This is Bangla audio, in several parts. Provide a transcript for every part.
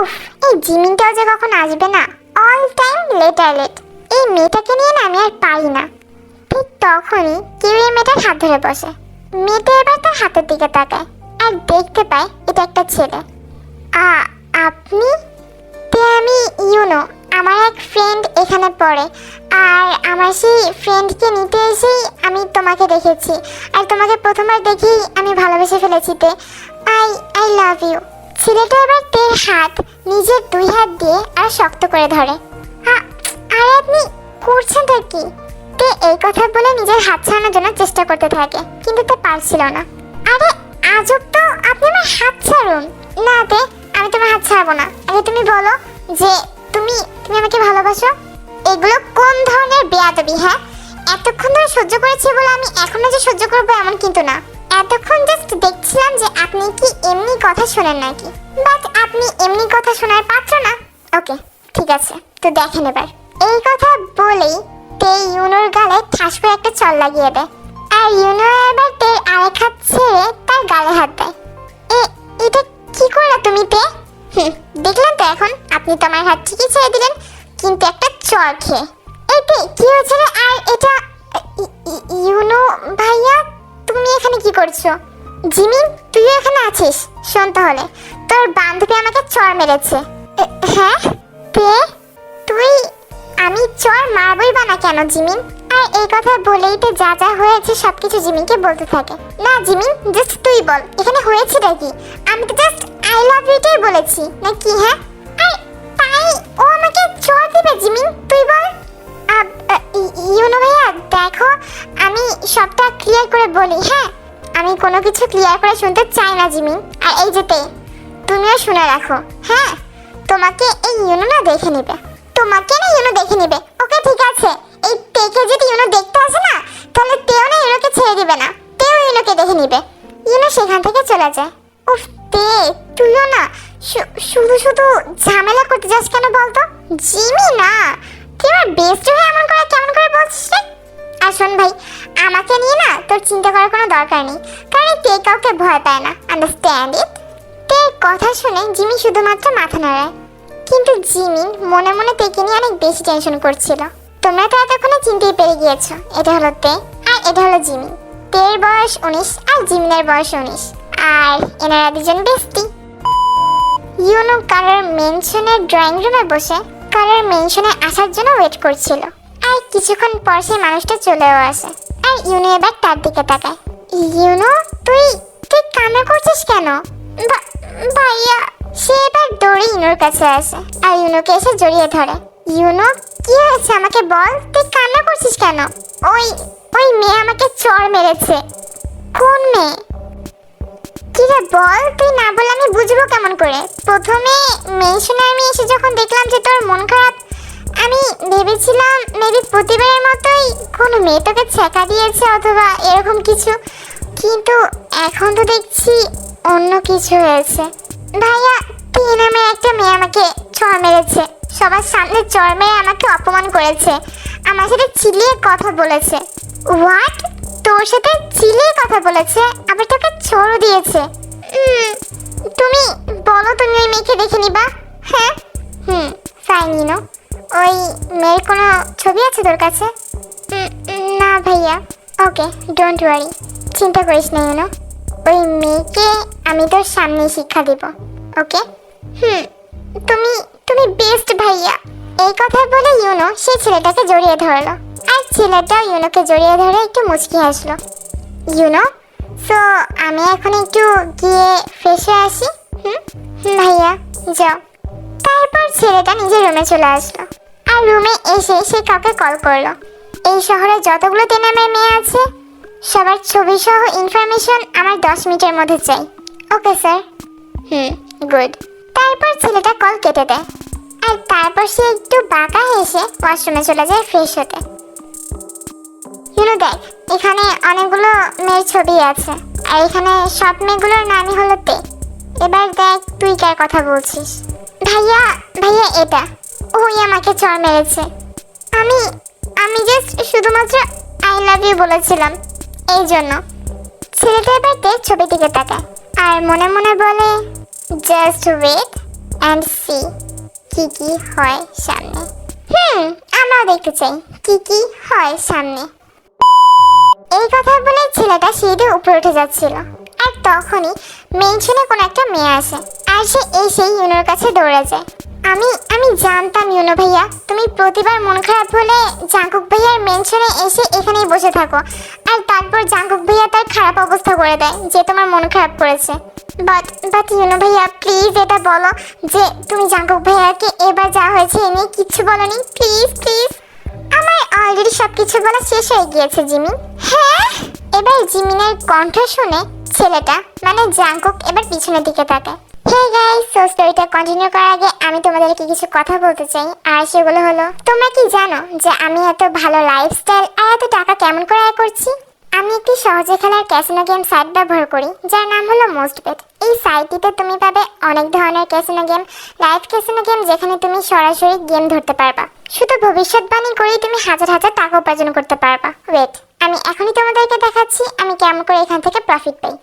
উফ, এই জিমিনটাও যে কখন আসবে না? অল টাইম লেটার লেট এই মেয়েটাকে নিয়ে না আমি আর পারি না। ঠিক তখনই কেউ এই মেয়েটার হাত ধরে বসে। মেয়েটা এবার তার হাতের দিকে তাকায় আর দেখতে পায় এটা একটা ছেলে। আ, আপনি? তে আমি ইউনো, আমার এক ফ্রেন্ড এখানে পড়ে। আর আমার সেই ফ্রেন্ডকে নিতে এসেই আমি তোমাকে দেখেছি। আর তোমাকে প্রথমবার দেখেই আমি ভালোবেসে ফেলেছি তে। আই আই লাভ ইউ ছেলেটা এবার তের হাত নিজের দুই হাত দিয়ে আর শক্ত করে ধরে। আরে আপনি করছেনটা কি? তে এই কথা বলে নিজের হাত ছাড়ানোর জন্য চেষ্টা করতে থাকে, কিন্তু তে পারছিল না। আরে, আজব তো, আপনি আমার হাত ছাড়ুন। না তে, আমি তোমার হাত ছাড়বো না। আগে তুমি বলো যে তুমি তুমি আমাকে ভালোবাসো? এগুলো কোন ধরনের বেয়াদবি হ্যাঁ? এতক্ষণ ধরে সহ্য করেছি বলে আমি এখনও যে সহ্য করব এমন কিন্তু না। এতক্ষণ জাস্ট দেখছিলাম যে আপনি কি এমনি কথা শোনেন নাকি? বাট আপনি এমনি কথা শোনার পাত্র না? ওকে ঠিক আছে তো দেখেন এবার। এই কথা বলেই তে ইউনোর গালে ঠাস করে একটা চল লাগিয়ে দেয়। আর ইউনো এবার তের আরেক হাত ছেড়ে তার গালে হাত দেয়। এ এটা কি করলা তুমি তে? হুম, দেখলেন তো এখন আপনি তো আমার হাত ঠিকই ছেড়ে দিলেন কিন্তু একটা চর খেয়ে। এতে কি হয়েছে আর এটা ইউনো ভাইয়া? তুমি এখানে কি করছ? জিমিন তুই এখানে আছিস? শোন তাহলে, তোর বান্ধবী আমাকে চর মেরেছে। হ্যাঁ? তে তুই? আমি চর মারবই বা না কেন জিমিন আর এই কথা বলেই তো যা যা হয়েছে সবকিছু জিমিনকে বলতে থাকে। না জিমিন জাস্ট তুই বল, এখানে হয়েছেটা কি? আমি তো জাস্ট আই লাভ ইউটাই বলেছি, না কি হ্যাঁ? আর তাই ও আমাকে চর দিবে জিমিন তুই বল। ইউনো ভাইয়া, দেখো, আমি সবটা ক্লিয়ার করে বলি হ্যাঁ? আমি কোনো কিছু ক্লিয়ার করে শুনতে চাই না জিমিন আর এই যেতে তুমিও শুনে রাখো হ্যাঁ? তোমাকে এই ইউনো না দেখে নেবে। তোমাকে না ইউনো দেখে নেবে। ওকে, ঠিক আছে। এই তেকে যদি ইউনো দেখতে আসে না, তাহলে তেও না ইউনোকে ছেড়ে দিবে না। তেও ইউনোকে দেখে নিবে। ইউনো সেখান থেকে চলে যায়। উফ, তে, তুইও না শুধু শুধু ঝামেলা করতে যাস কেন বলতো? জিমি না। তুই আমার বেস্ট হয়ে এমন করে কেমন করে বলছিস রে? আর শোন ভাই, আমাকে নিয়ে না তোর চিন্তা করার কোনো দরকার নেই। কারণ তে কাউকে ভয় পায় না আন্ডারস্ট্যান্ড ইট তের কথা শুনে জিমি শুধুমাত্র মাথা নাড়ায়। কিন্তু জিমি মনে মনে তেকে নিয়ে অনেক বেশি টেনশন করছিল। তোমরা তো এতক্ষণে চিনতেই পেরে গিয়েছো, এটা হলো তে আর এটা হলো জিমি। তের বয়স উনিশ আর জিমিনের বয়স উনিশ। আর এনারা দুজন বেস্টি ইউনো কালার মেনশনের ড্রয়িং রুমে বসে কালার মেনশনে আসার জন্য ওয়েট করছিল। আর কিছুক্ষণ পর সেই মানুষটা চলেও আসে। আর ইউনো এবার তার দিকে তাকায়। ইউনো, তুই তুই কান্না করছিস কেন? ভাইয়া, সে এবার দৌড়ে ইউনোর কাছে আসে। আর ইউনোকে এসে জড়িয়ে ধরে। ইউনো, কি হয়েছে আমাকে বল? তুই কান্না করছিস কেন? ওই ওই মেয়ে আমাকে চর মেরেছে। কোন মেয়ে? কি রে বল? তুই না বলে আমি বুঝব কেমন করে? প্রথমে মেনশনে ভেবেছিলাম মেবি প্রতিবারের মতোই কোনো মেয়ে তোকে ছেঁকা দিয়েছে অথবা এরকম কিছু। কিন্তু এখন তো দেখছি অন্য কিছু হয়েছে। ভাইয়া তুই নামে একটা মেয়ে আমাকে চড় মেরেছে। সবার সামনে চড় মেরে আমাকে অপমান করেছে। আমার সাথে চিলিয়ে কথা বলেছে। হোয়াট তোর সাথে চিলিয়ে কথা বলেছে? আবার তোকে ছড়ও দিয়েছে। তুমি বলো তুমি ওই মেয়েকে দেখে নিবা। হ্যাঁ? হুম ফাইন ইউনো ওই মেয়ের কোনো ছবি আছে তোর কাছে? না ভাইয়া। ওকে ডোন্ট ওয়ারি চিন্তা করিস না ইউনো। ওই মেয়েকে আমি তোর সামনে শিক্ষা দেব ওকে? হুম। তুমি তুমি বেস্ট ভাইয়া। এই কথা বলে ইউনো সেই ছেলেটাকে জড়িয়ে ধরলো। আর ছেলেটাও ইউনোকে জড়িয়ে ধরে একটু মুচকি হাসলো। ইউনো সো আমি এখন একটু গিয়ে ফ্রেশ হয়ে আসি হুম, ভাইয়া যাও। তারপর ছেলেটা নিজের রুমে চলে আসলো। আর রুমে এসে সে কাউকে কল করল। এই শহরে যতগুলো তেনামের মেয়ে আছে, সবার ছবি সহ ইনফরমেশন আমার দশ মিনিটের মধ্যে চাই। ওকে স্যার হুম গুড তারপর ছেলেটা কল কেটে দেয়। আর তারপর সে একটু বাঁকা হেসে ওয়াশরুমে চলে যায় ফ্রেশ হতে। ইউনো দেখ, এখানে অনেকগুলো মেয়ের ছবি আছে, আর এখানে সব মেয়েগুলোর নামই হলো তে। এবার দেখ, তুই কার কথা বলছিস? ভাইয়া ভাইয়া এটা। ওই আমাকে চর মেরেছে। আমি আমি জাস্ট শুধুমাত্র আই লাভ ইউ বলেছিলাম, এই জন্য। ছেলেটা এবার দেখ ছবিটিকে তাকায়, আর মনে মনে বলে জাস্ট ওয়েট অ্যান্ড সি কি কি হয় সামনে। হুম, আমরাও দেখতে চাই কি কি হয় সামনে। এই কথা বলে ছেলেটা সিঁড়ি উপরে উঠে যাচ্ছিল, আর তখনই মেনশনে কোনো একটা মেয়ে আসে, আর সে এসেই ইউনোর কাছে দৌড়ে যায়। আমি আমি জানতাম ইউনো ভাইয়া, তুমি প্রতিবার মন খারাপ হলে জাঙ্কুক ভাইয়ার মেনশনে এসে এখানেই বসে থাকো। আর তারপর জাঙ্কুক ভাইয়া তার খারাপ অবস্থা করে দেয়, যে তোমার মন খারাপ করেছে। বাট বাট ইউনো ভাইয়া প্লিজ এটা বলো যে তুমি জাঙ্কুক ভাইয়াকে এবার যা হয়েছে এ নিয়ে কিচ্ছু বলনি? প্লিজ প্লিজ আমার অলরেডি সব কিছু বলা শেষ হয়ে গিয়েছে জিমিন হ্যাঁ? এবার জিমিনের কণ্ঠ শুনে ছেলেটা মানে জাংকুক এবার পিছনের দিকে তাকায়। হে গাইস সো স্টোরিটা কন্টিনিউ করার আগে আমি তোমাদেরকে কিছু কথা বলতে চাই, আর সেগুলো হলো, তোমরা কি জানো যে আমি এত ভালো লাইফস্টাইল আর এত টাকা কেমন করে করছি? আমি একটি সহজে খেলার ক্যাসিনো গেম সাইট ব্যবহার করি, যার নাম হলো মোস্ট বেট এই সাইটটিতে তুমি পাবে অনেক ধরনের casino game live casino game যেখানে তুমি সরাসরি গেম ধরতে পারবা। শুধু ভবিষ্যৎবাণী করেই তুমি হাজার হাজার টাকা উপার্জন করতে পারবা। ওয়েট আমি এখনই তোমাদেরকে দেখাচ্ছি আমি কেমন করে এখান থেকে প্রফিট পাই।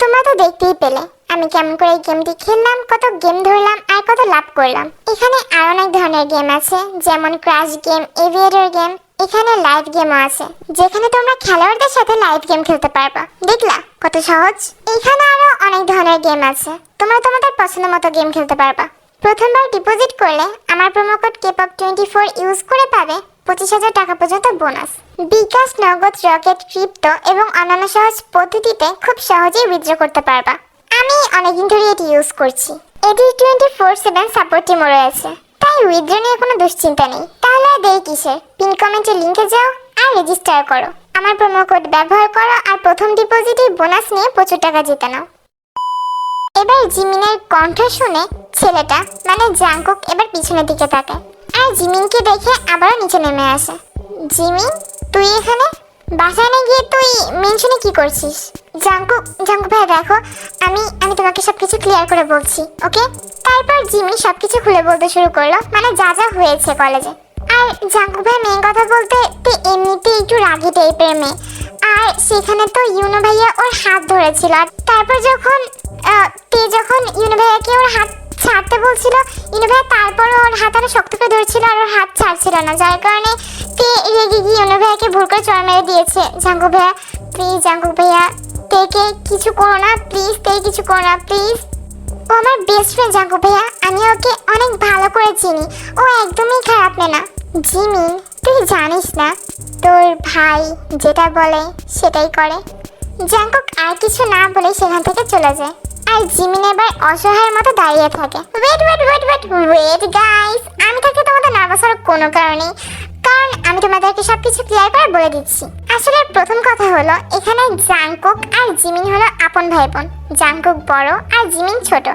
তোমরা তো দেখতেই পেলে, আমি কেমন করে এই গেমটি খেললাম, কত গেম ধরলাম, আর কত লাভ করলাম। এখানে আর অনেক ধরনের গেম আছে, যেমন ক্রাশ গেম এভিয়েটর গেম এখানে লাইভ গেমও আছে, যেখানে তোমরা খেলোয়াড়দের সাথে লাইভ গেম খেলতে পারবা। দেখলা, কত সহজ? এখানে আরও অনেক ধরনের গেম আছে, তোমরা তোমাদের পছন্দ মতো গেম খেলতে পারবা। প্রথমবার ডিপোজিট করলে, আমার প্রোমো কোড কেপঅপ টোয়েন্টি ফোর ইউজ করে পাবে পঁচিশ হাজার টাকা পর্যন্ত বোনাস বিকাশ নগদ রকেট, ক্রিপ্টো এবং অন্যান্য সহজ পদ্ধতিতে খুব সহজেই উইথড্র করতে পারবা। আমি অনেকদিন ধরে এটি ইউজ করছি। এটি টোয়েন্টি ফোর সেভেন সাপোর্ট টিমও রয়েছে। তাই উইথড্র নিয়ে কোনো দুশ্চিন্তা নেই। তাহলে দেরি কিসের? পিন কমেন্টে লিঙ্কে যাও আর রেজিস্টার করো। আমার প্রোমো কোড ব্যবহার করো আর প্রথম ডিপোজিটেই বোনাস নিয়ে প্রচুর টাকা জিতে নাও। এবার জিমিনের কণ্ঠ শুনে ছেলেটা মানে জাংকুক, এবার পিছনের দিকে তাকায়। আর জিমিনকে দেখে আবারও নিচে নেমে আসে। জিমিন? তুই এখানে? বাসায় না গিয়ে তুই মেনশনে কি করছিস? জাংকুক জাঙ্কু ভাই, দেখো, আমি আমি তোমাকে সবকিছু ক্লিয়ার করে বলছি ওকে তারপর জিমি সবকিছু খুলে বলতে শুরু করল মানে যা যা হয়েছে কলেজে আর জাঙ্কু ভাই মেন কথা বলতে তে এমনিতে একটু রাগি টাইপের মেয়ে। আর সেখানে তো ইউনো ভাইয়া ওর হাত ধরেছিল, আর তারপর যখন তে যখন ইউনো ভাইয়াকে ওর হাত ছাড়তে বলছিল। ইউনো ভাইয়া তারপর ওর হাত আরও শক্ত করে ধরছিল আর ওর হাত ছাড়ছিল না, যার কারণে তে রেগে গিয়ে ইউনো ভাইয়াকে ভুল করে চড় মেরে দিয়েছে। জাঙ্কু ভাইয়া প্লিজ জাঙ্কু ভাইয়া, তেকে কিছু করো না প্লিজ তে কিছু করো না প্লিজ ও আমার বেস্ট ফ্রেন্ড জাঙ্কু ভাইয়া, আমি ওকে অনেক ভালো করে চিনি। ও একদমই খারাপ না। জিমিন তুই জানিস না, তোর ভাই যেটা বলে সেটাই করে। জাঙ্কুক আর কিছু না বলে সেখান থেকে চলে যায়। আর জিমিন এবার অসহায়ের মতো দাঁড়িয়ে থাকে। Wait wait wait wait wait guys আমি তাকে তোমাদের নার্ভাস হওয়ার কোনো কারণেই। কারণ আমি তোমাদেরকে সব কিছু ক্লিয়ার করে বলে দিচ্ছি। আসলে প্রথম কথা হলো, এখানে জাংকুক আর জিমিন হলো আপন ভাই বোন জাংকুক বড় আর জিমিন ছোট।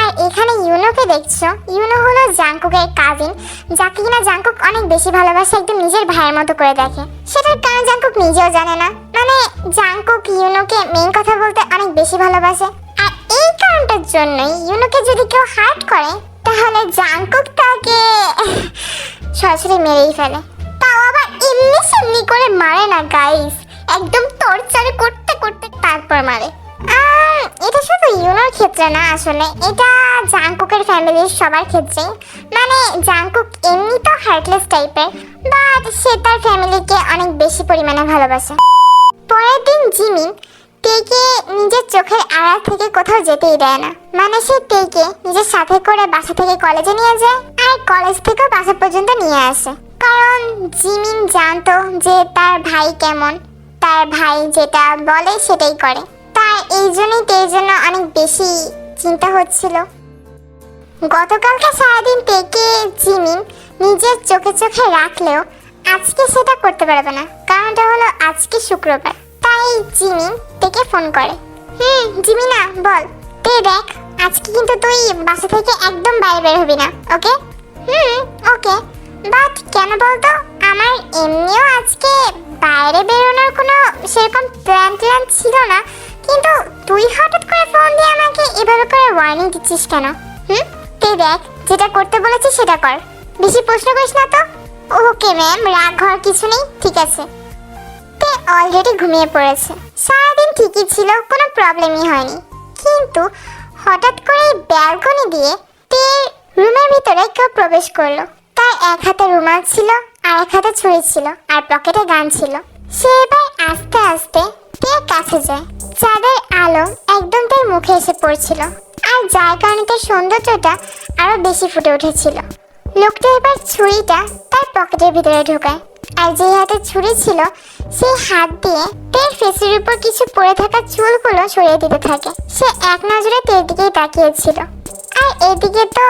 আর এখানে ইউনোকে দেখছ? ইউনো হলো জাংকুকের কাজিন যাকে কিনা জাংকুক অনেক বেশি ভালোবাসে একদম নিজের ভাইয়ের মতো করে দেখে। সেটার কারণ জাংকুক নিজেও জানে না। মানে জাংকুক ইউনোকে মেইন কথা বলতে অনেক বেশি ভালোবাসে। জন্যই ইউনুকে যদি কেউ হার্ট করে, তাহলে জাংকুক তাকে। সরাসরি মেরেই ফেলে। তাও আবার এমনি সেমনি করে মারে না গাইস একদম টর্চার করতে করতে তারপর মারে। এটা শুধু ইউনোর ক্ষেত্রে না, আসলে এটা জাংকুকের ফ্যামিলির সবার ক্ষেত্রে মানে জাংকুক এমনি তো হার্টলেস টাইপের বাট সে তার ফ্যামিলিকে অনেক বেশি পরিমাণে ভালোবাসে। পরের দিন জিমিন তেকে নিজের চোখের আড়াল থেকে কোথাও যেতেই দেয় না। মানে সে তেকে নিজের সাথে করে বাসা থেকে কলেজে নিয়ে যায় আর কলেজ থেকেও বাসা পর্যন্ত নিয়ে আসে। কারণ জিমিন জানতো যে তার ভাই কেমন, তার ভাই যেটা বলে সেটাই করে। তার এই জন্যই তের জন্য অনেক বেশি চিন্তা হচ্ছিল। গতকালকে সারাদিন থেকে জিমিন নিজের চোখে চোখে রাখলেও আজকে সেটা করতে পারবে না। কারণটা হলো আজকে শুক্রবার। তাই জিমিন তেকে ফোন করে। হুম জিমিনা বল। তে দেখ, আজকে কিন্তু তুই বাসা থেকে একদম বাইরে বের হবি না, ওকে? হুম, ওকে। বাট কেন বলতো, আমার এমনিও আজকে বাইরে বেরোনোর কোনো সেরকম প্ল্যান ট্যান ছিল না, কিন্তু তুই হঠাৎ করে ফোন দিয়ে আমাকে এভাবে করে ওয়ার্নিং দিচ্ছিস কেন? হুম তুই দেখ, যেটা করতে বলেছি সেটা কর। বেশি প্রশ্ন করিস না তো? ওকে ম্যাম রাগ হওয়ার কিছু নেই, ঠিক আছে। অলরেডি ঘুমিয়ে পড়েছে। সারাদিন ঠিকই ছিল, কোনো প্রবলেমই হয়নি। কিন্তু হঠাৎ করে ব্যালকনি দিয়ে তের রুমের ভিতরে কেউ প্রবেশ করল। তার এক হাতে রুমাল ছিল আর এক হাতে ছুরি ছিল আর পকেটে গান ছিল। সে এবার আস্তে আস্তে তের কাছে যায়। চাঁদের আলো একদম তার মুখে এসে পড়ছিল আর যার কারণে তার সৌন্দর্যটা আরও বেশি ফুটে উঠেছিল। লোকটা এবার ছুরিটা তার পকেটের ভিতরে ঢোকায়। আর যে হাতে ছুরি ছিল, সেই হাত দিয়ে তের ফেসের উপর কিছু পড়ে থাকা চুলগুলো সরিয়ে দিতে থাকে। সে এক নজরে তের দিকেই তাকিয়েছিল। আর এদিকে তো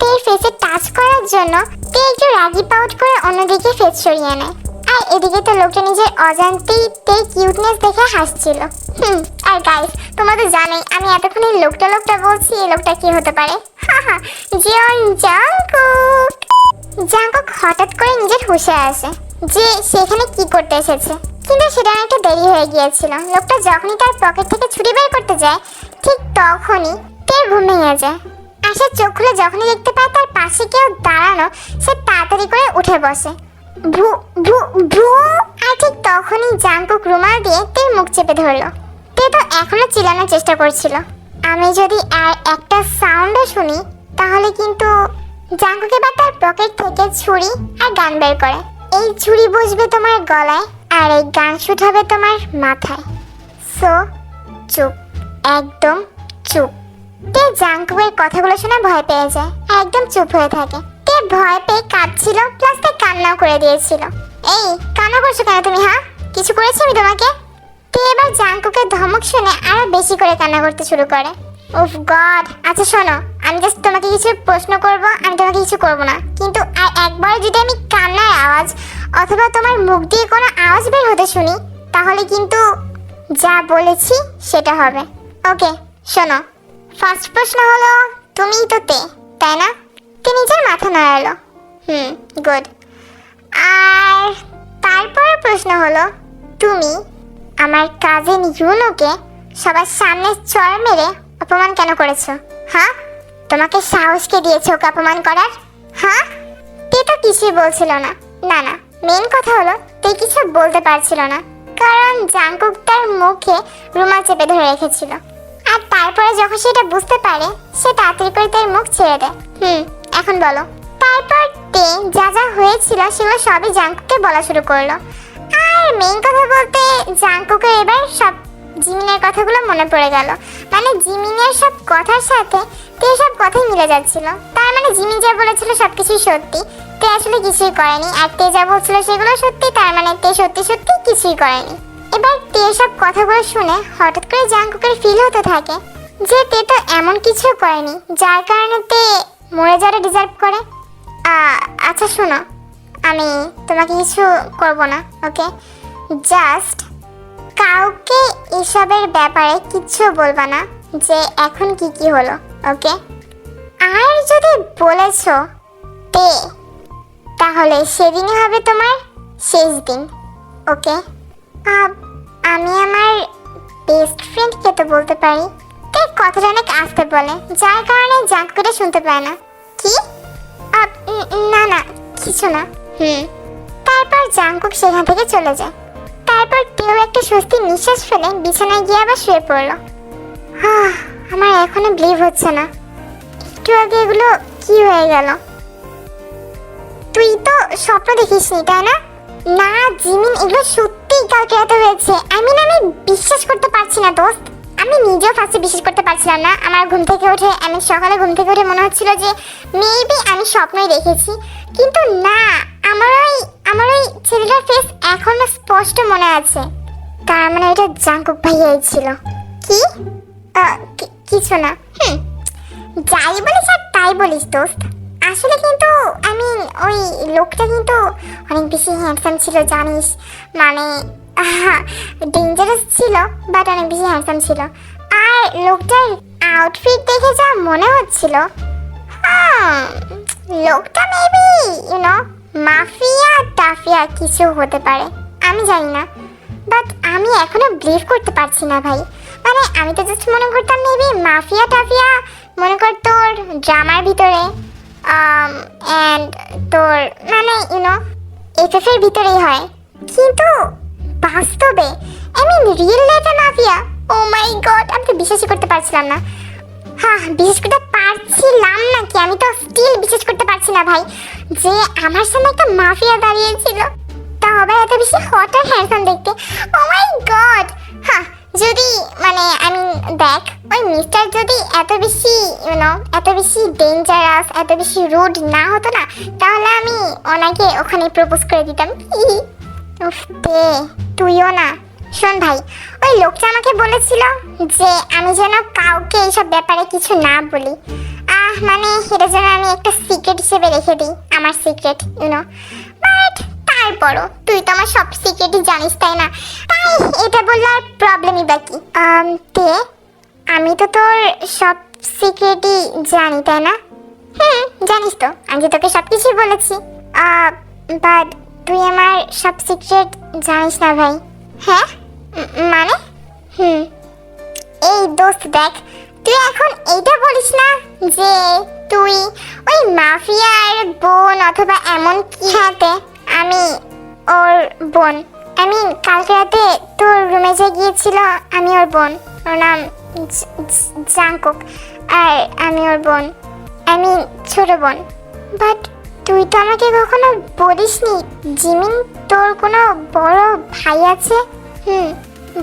তের ফেসে টাচ করার জন্য তে একটু রাগি পাউট করে অন্যদিকে ফেস সরিয়ে নেয়। আর এদিকে তো লোকটা নিজের অজান্তেই তের কিউটনেস দেখে হাসছিল। হুম, আর গাইস তোমরা তো জানোই, আমি এতক্ষণ এই লোকটা লোকটা বলছি, এই লোকটা কি হতে পারে? হা হা, জিয়ন জাংকুক। জাঙ্কক হঠাৎ করে নিজের হুশে আসে। যে সেখানে কি করতে এসেছে? কিন্তু সেটা অনেকটা দেরি হয়ে গিয়েছিল। লোকটা যখনই তার পকেট থেকে ছুরি বের করতে যায়, ঠিক তখনই তের ঘুম ভেঙে যায়। আশা চোখ খুলে যখনই দেখতে পায় তার পাশে কেউ দাঁড়ানো, সে তাড়াতাড়ি করে উঠে বসে। ভু ভু ভু আর ঠিক তখনই জাঙ্কুক রুমাল দিয়ে তের মুখ চেপে ধরলো। তে তো এখনও চিল্লানোর চেষ্টা করছিল। আমি যদি আর একটা সাউন্ডও শুনি, তাহলে কিন্তু জাঙ্কুক এবার তার পকেট থেকে ছুরি আর গান বের করে। এই ছুরি বসবে তোমার গলায় আর এই গান শুট হবে তোমার মাথায়। সো, চুপ, একদম চুপ। তে জাঙ্কুকের কথাগুলো শুনে ভয় পেয়ে যায়? একদম চুপ হয়ে থাকে। তে ভয় পেয়ে কাঁদছিল প্লাস তে কান্নাও করে দিয়েছিল। এই, কান্না করছ কেন তুমি হ্যাঁ? কিছু করেছি আমি তোমাকে? তে এবার জাঙ্কুকের ধমক শুনে আরও বেশি করে কান্না করতে শুরু করে। উফ গড আচ্ছা শোনো আমি জাস্ট তোমাকে কিছু প্রশ্ন করব, আমি তোমাকে কিছু করব না। কিন্তু একবার যদি আমি কান্নার আওয়াজ অথবা তোমার মুখ দিয়ে কোনো আওয়াজ বের হতে শুনি, তাহলে কিন্তু যা বলেছি সেটা হবে। ওকে, শোনো। ফার্স্ট প্রশ্ন হলো তুমিই তো তে, তাই না? তে নিজের মাথা নাড়ালো। হুম গুড আর তারপরের প্রশ্ন হলো, তুমি আমার কাজিন ইউনোকে সবার সামনে চড় মেরে অপমান কেন করেছ? হ্যাঁ? তোমাকে সাহস কে দিয়েছে ওকে অপমান করার? হ্যাঁ? তে তো কিছুই বলছিল না। না না মেন কথা হলো, তে কিছু বলতে পারছিল না। কারণ জাঙ্কুক তার মুখে রুমাল চেপে ধরে রেখেছিল। আর তারপরে যখন সেটা বুঝতে পারে, সে তাড়াতাড়ি করে তার মুখ ছেড়ে দেয়। হুম, এখন বলো। তারপর তে যা যা হয়েছিল সেগুলো সবই জাঙ্কুককে বলা শুরু করল। আর মেন কথা বলতে জাঙ্কুকের এবার সব জিমিনের কথাগুলো মনে পড়ে গেল। মানে জিমিনের সব কথার সাথে তে সব কথাই মিলে যাচ্ছিল। তার মানে জিমি যা বলেছিল সব কিছুই সত্যি। তে আসলে কিছুই করেনি, আর তে যা বলছিল সেগুলো সত্যি, তার মানে তে সত্যি সত্যি কিছুই করেনি। এবার তে সব কথাগুলো শুনে হঠাৎ করে জাঙ্কুকের ফিল হতে থাকে যে তে তো এমন কিছু করেনি, যার কারণে তে মরে যাওয়াটা ডিজার্ভ করে। আচ্ছা শোনো, আমি তোমাকে কিছু করব না ওকে জাস্ট কাউকে এসবের ব্যাপারে কিচ্ছু বলবা না, যে এখন কি কি হলো, ওকে? আর যদি বলেছ তে, তাহলে সেদিনই হবে তোমার শেষ দিন, ওকে? আমি আমার বেস্ট ফ্রেন্ডকে তো বলতে পারি। তে কথাটা অনেক আসতে বলে, যার কারণে জাঙ্ক করে শুনতে পায় না। কি? না না, কিছু না। হুম। তারপর জাঙ্কুক সেখান থেকে চলে যায়। তারপর কেউ একটা স্বস্তি নিঃশ্বাস ফেলে বিছানায় গিয়ে আবার শুয়ে পড়ল। আমার এখনও বিলিভ হচ্ছে না। একটু আগে এগুলো কি হয়ে গেল? তুই তো স্বপ্ন দেখিসনি, তাই না? না, জিমিন, এগুলো সত্যিই কালকে রাতে হয়েছে। আই মিন আমি বিশ্বাস করতে পারছি না, দোস্ত। আমি নিজেও ফার্স্টে বিশ্বাস করতে পারছিলাম না। আমার ঘুম থেকে উঠে আমি সকালে ঘুম থেকে উঠে মনে হচ্ছিল যে মেবি আমি স্বপ্নই দেখেছি। কিন্তু না আমার ওই আমার ওই ছেলেটার ফেস এখনও স্পষ্ট মনে আছে। তার মানে এটা জাঙ্কুক ভাইয়াই ছিল। কি? কিছু না। যাই বলিস আর তাই বলিস দোস্ত। আসলে কিন্তু আমি ওই লোকটা কিন্তু অনেক বেশি হ্যান্ডসাম ছিল, জানিস? মানে ডেঞ্জারাস ছিল বাট অনেক বেশি হ্যান্ডসাম ছিল। আর লোকটার আউটফিট দেখে যা মনে হচ্ছিল লোকটা মেবি ইউনো মাফিয়া টাফিয়া কিছু হতে পারে, আমি জানি না। বাট আমি এখনও বিলিভ করতে পারছি না ভাই। মানে আমি তো জাস্ট মনে করতাম মেবি মাফিয়া, টাফিয়া মনে কর তোর ড্রামার ভিতরে অ্যান্ড তোর মানে ইউনো এফএফ এর ভিতরেই হয়। কিন্তু বাস্তবে আই মিন রিয়েল লাইফে মাফিয়া ও মাই গড আমি তো বিশ্বাসই করতে পারছিলাম না। হ্যাঁ বিশ্বাস করতে পারছিলাম নাকি? আমি তো স্টিল বিশ্বাস করতে পারছি না ভাই। যে আমার সামনে একটা মাফিয়া দাঁড়িয়েছিল। তা হবে এত বেশি হট আর হ্যান্ডসাম দেখতে। ও মাই গড হ্যাঁ যদি মানে আমি দেখ, ওই মিস্টার যদি এত বেশি ইউনো এত বেশি ডেঞ্জারাস এত বেশি রুড না হতো না, তাহলে আমি ওনাকে ওখানে প্রপোজ করে দিতাম। উফ দে তুইও না। শোন ভাই, ওই লোকটা আমাকে বলেছিল যে আমি যেন কাউকে এইসব ব্যাপারে কিছু না বলি। মানে এটা যেন আমি একটা সিক্রেট হিসেবে রেখে দিই আমার সিক্রেট ইউনো বাট তারপরও তুই তো আমার সব সিক্রেটই জানিস তাই না? তাই এটা বললে আর প্রবলেমই বাকি আম, তে আমি তো তোর সব সিক্রেটই জানি তাই না? হুম জানিস তো আমি তোকে সব কিছুই বলেছি বাট তুই আমার সব সিক্রেট জানিস না ভাই। হ্যাঁ? মানে? হুম। এই দোস্ত দেখ তুই এখন এইটা বলিস না যে তুই ওই মাফিয়ার বোন অথবা এমন কি? হাতে আমি ওর বোন। আমি কালকে রাতে তোর রুমে যে গিয়েছিল আমি ওর বোন। ওর নাম জ- জ- জাংকুক। আর আমি ওর বোন। আমি ছোট বোন। বাট তুই তো আমাকে কখনো বলিসনি জিমিন তোর কোনো বড় ভাই আছে? হুম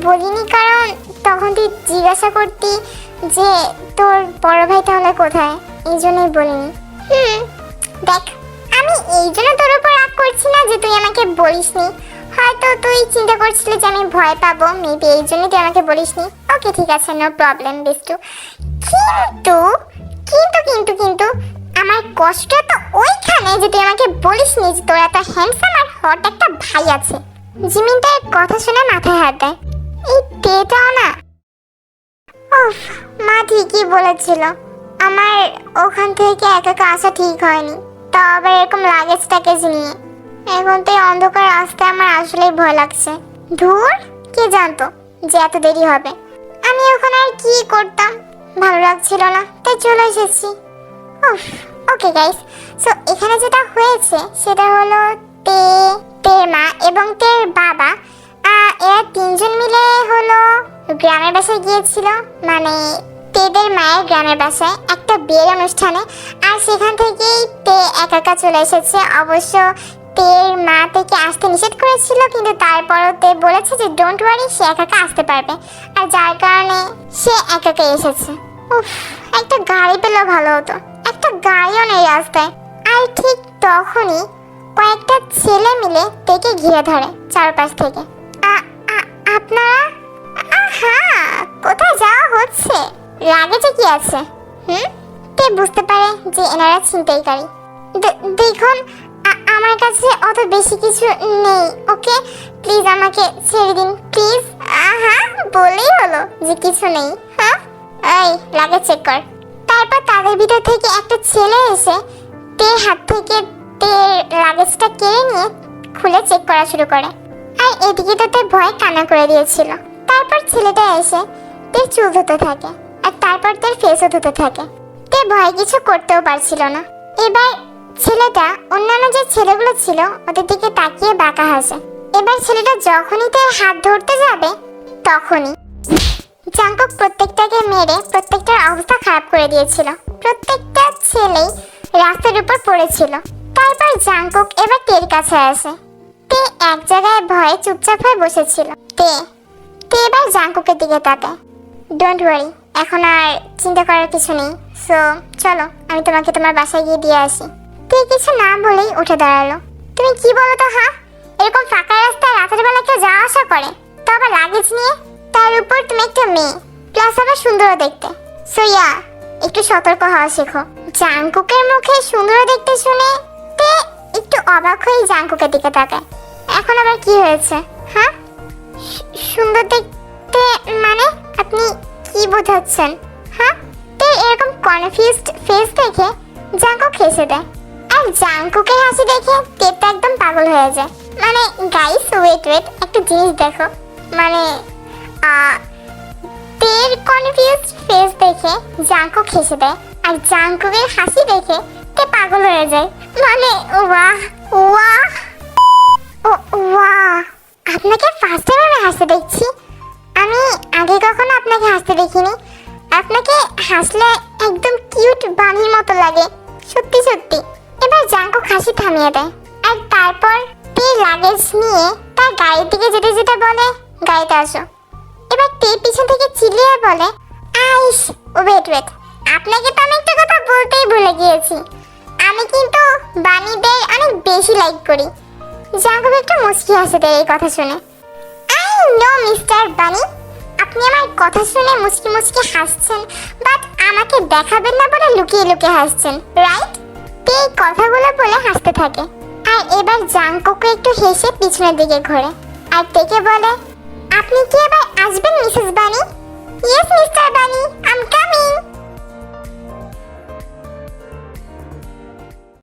বলিনি কারণ তখন তুই জিজ্ঞাসা করতি যে তোর বড় ভাই তাহলে কোথায়? এই জন্যই বলিনি। হুম। দেখ আমি এই জন্য তোর উপর রাগ করছি না যে তুই আমাকে বলিসনি। হয়তো তুই চিন্তা করছিলি যে আমি ভয় পাবো মেবি এই জন্যই তুই আমাকে বলিসনি। ওকে ঠিক আছে নো প্রবলেম বিষ্টু। কিন্তু কিন্তু কিন্তু কিন্তু আমার কষ্ট তো ওইখানে যে তুই আমাকে বলিসনি যে তোর এত হ্যান্ডসাম আর হট একটা ভাই আছে। জিমিনটার কথা শুনে মাথায় হাত দেয়। এই তেটাও না। উফ, মা ঠিকই বলেছিল। আমার ওখান থেকে একা একা আসা ঠিক হয়নি। তা আবার এরকম লাগেজ ট্যাগেজ নিয়ে। এখন তো এই অন্ধকার রাস্তায় আমার আসলেই ভয় লাগছে। ধুর, কে জানতো যে এত দেরি হবে। আমি ওখানে আর কি করতাম? ভালো লাগছিল না, তাই চলে এসেছি। উফ ওকে গাইস সো এখানে যেটা হয়েছে, সেটা হলো তে, তের মা এবং তের বাবা এরা তিনজন মিলে হলো গ্রামের বাসায় গিয়েছিল। মানে তেদের মায়ের গ্রামের বাসায় একটা বিয়ের অনুষ্ঠানে। আর সেখান থেকেই তে একা একা চলে এসেছে। অবশ্য তের মা থেকে আসতে নিষেধ করেছিল, কিন্তু তারপরও তে বলেছে যে ডোন্ট ওয়ারি সে একা আসতে পারবে। আর যার কারণে সে একা একা এসেছে। উফ, একটা গাড়ি পেলেও ভালো হতো। একটা গাড়িও নেই রাস্তায়। আর ঠিক তখনই কয়েকটা ছেলে মিলে তেকে ঘিরে ধরে চারপাশ থেকে। আপনারা আহা, কোথায় যাওয়া হচ্ছে? লাগেজে কি আছে? হুম? তে বুঝতে পারে যে এনারা ছিনতাইকারী? দেখুন আমার কাছে অত বেশি কিছু নেই, ওকে? প্লিজ আমাকে ছেড়ে দিন, প্লিজ। আহা, বলেই হলো যে কিছু নেই হ্যাঁ? এই, লাগেজ চেক কর। তারপর তাদের ভিতর থেকে একটা ছেলে এসে তের হাত থেকে তের লাগেজটা কেড়ে নিয়ে খুলে চেক করা শুরু করে। আর এদিকে তো তে ভয় কানা করে দিয়েছিল। তারপর ছেলেটা এসে তের চুল ধুতে থাকে আর তারপর তার ফেসও ধুতে থাকে। তে ভয় কিছু করতেও পারছিল না। এবার ছেলেটা, অন্যান্য যে ছেলেগুলো ছিল, ওদের দিকে তাকিয়ে বাঁকা হাসে। এবার ছেলেটা যখনই তার হাত ধরতে যাবে, তখনই জাঙ্কক প্রত্যেকটাকে মেরে প্রত্যেকটার অবস্থা খারাপ করে দিয়েছিল। প্রত্যেকটা ছেলেই রাস্তার উপর পড়েছিল। তারপর জাঙ্কক এবার তের কাছে আসে। এক জায়গায় ভয়ে চুপচাপ হয়ে বসেছিল। তে তে এবার জাঙ্কুকের দিকে তাকায়। ডোন্ট ওয়ারি এখন আর চিন্তা করার কিছু নেই। সো চলো, আমি তোমাকে তোমার বাসায় গিয়ে দিয়ে আসি। তে কিছু না বলেই উঠে দাঁড়াল। তুমি কি বলো তো হ্যাঁ এরকম ফাঁকা রাস্তায় রাতের বেলা কেউ যাওয়া আসা করে? তো আবার লাগেজ নিয়ে? তার উপর তুমি একটা মেয়ে। প্লাস আবার সুন্দর দেখতে। সো ইয়া একটু সতর্ক হওয়া শেখো। জাংকুকের মুখে সুন্দর দেখতে শুনে তে একটু অবাক হয়ে জাংকুকের দিকে তাকায়। এখন আবার কি হয়েছে? হ্যাঁ? সুন্দর দেখতে মানে আপনি কি বোঝাচ্ছেন? হ্যাঁ? তে এরকম কনফিউজড ফেস দেখে জাংকুক হেসে দেয়। আর জাংকুকের হাসি দেখে তেটা একদম পাগল হয়ে যায়। মানে গাইস ওয়েট ওয়েট একটা জিনিস দেখো। মানে তের কনফিউজ ফেস দেখে জাঙ্কুক হেসে দেয়। আর জাঙ্কুকের হাসি দেখে তে পাগল হয়ে যায়। মানে ওয়াহ ওয়াহ। আপনাকে ফার্স্ট টাইম আমি হাসতে দেখছি। আমি আগে কখনো আপনাকে হাসতে দেখিনি। আপনাকে হাসলে একদম কিউট বানির মতো লাগে। সত্যি সত্যি। এবার জাঙ্কু হাসি থামিয়ে দেয়। আর তারপর তে লাগেজ নিয়ে তার গাড়ির দিকে যেতে যেতে বলে গাড়িতে আসো। এবার তে পিছন থেকে চিল্লিয়ে বলে, আইস ওয়েট ওয়েট আপনাকে তো আমি একটা কথা বলতেই ভুলে গিয়েছি। আমি কিন্তু বাণীদের অনেক বেশি লাইক করি। জাঙ্কুব একটু মুচকি হাসে দেয় এই কথা শুনে। আই নো মিস্টার বানি আপনি আমার কথা শুনে মুচকি মুচকি হাসছেন বাট আমাকে দেখাবেন না বলে লুকিয়ে লুকিয়ে হাসছেন রাইট তে এই কথাগুলো বলে হাসতে থাকে। আর এবার জাঙ্কুকে একটু হেসে পিছনের দিকে ঘোরে। আর তেকে বলে, আপনি কি এবার আসবেন Mrs Bunny yes Mister Bunny I'm coming